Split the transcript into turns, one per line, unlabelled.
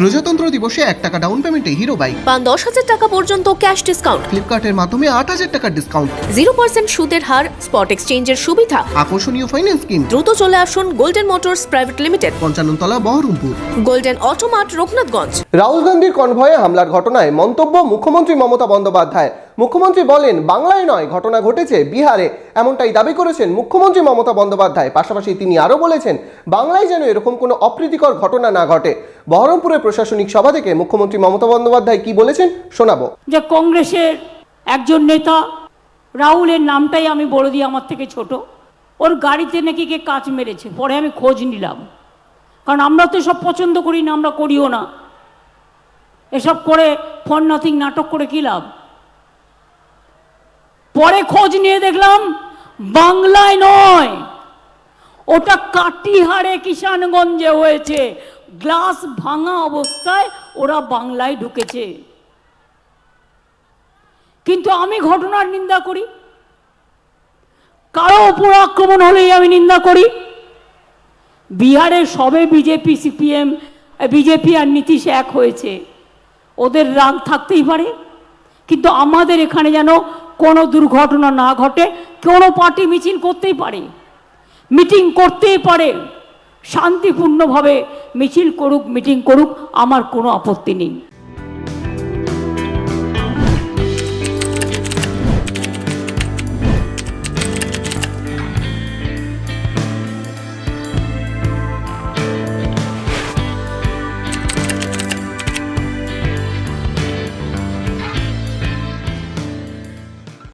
প্রজাতন্ত্র দিবসে এক টাকা ডাউন পেমেন্টে হিরো বাইক
পান দশ হাজার টাকা পর্যন্ত ক্যাশ ডিসকাউন্ট
ফ্লিপকার্টের মাধ্যমে আট হাজার টাকার ডিসকাউন্ট
জিরো পার্সেন্ট সুদের হার স্পট এক্সচেঞ্জের সুবিধা।
আকর্ষণীয় ফাইন্যান্স স্কিম
দ্রুত চলে আসুন Golden Motors Private Limited
Panchannatala Baharampur.
Golden Automart Raghunathganj.
Rahul গান্ধীর কনভয়ে হামলার ঘটনায় মন্তব্য মুখ্যমন্ত্রী মমতা বন্দ্যোপাধ্যায়। মুখ্যমন্ত্রী বলেন, বাংলায় নয়, ঘটনা ঘটেছে বিহারে। এমনটাই দাবি করেছেন মুখ্যমন্ত্রী মমতা বন্দ্যোপাধ্যায়। পাশাপাশি তিনি আরও বলেছেন, বাংলায় যেন এরকম কোনো অপ্রীতিকর ঘটনা না ঘটে। বহরমপুরের প্রশাসনিক সভা থেকে মুখ্যমন্ত্রী মমতা বন্দ্যোপাধ্যায় কি বলেছেন, শোনাবো।
যে কংগ্রেসের একজন নেতা, রাহুলের নামটাই আমি বলে দিই আমার থেকে ছোট। ওর গাড়িতে নাকি কে কাজ মেরেছে, পরে আমি খোঁজ নিলাম। কারণ আমরা তো সব পছন্দ করি না, আমরা করিও না। এসব করে ফোন নাথিং নাটক করে কী লাভ? পরে খোঁজ নিয়ে দেখলাম বাংলায় নয়। ওটা কাটিহারে কিষানগঞ্জে হয়েছে। গ্লাস ভাঙা অবস্থায় ওরা বাংলায় ঢুকেছে। কিন্তু আমি ঘটনার নিন্দা করি। কারও উপর আক্রমণ হলেই আমি নিন্দা করি। বিহারে সবে বিজেপি, সিপিএম বিজেপি আর নীতিশ এক হয়েছে। ওদের রাগ থাকতেই পারে। কিন্তু আমাদের এখানে যেন কোনো দুর্ঘটনা না ঘটে, কোনো পার্টি মিছিল করতেই পারে মিটিং করতেই পারে, শান্তিপূর্ণভাবে মিছিল করুক মিটিং করুক, আমার কোনো আপত্তি নেই।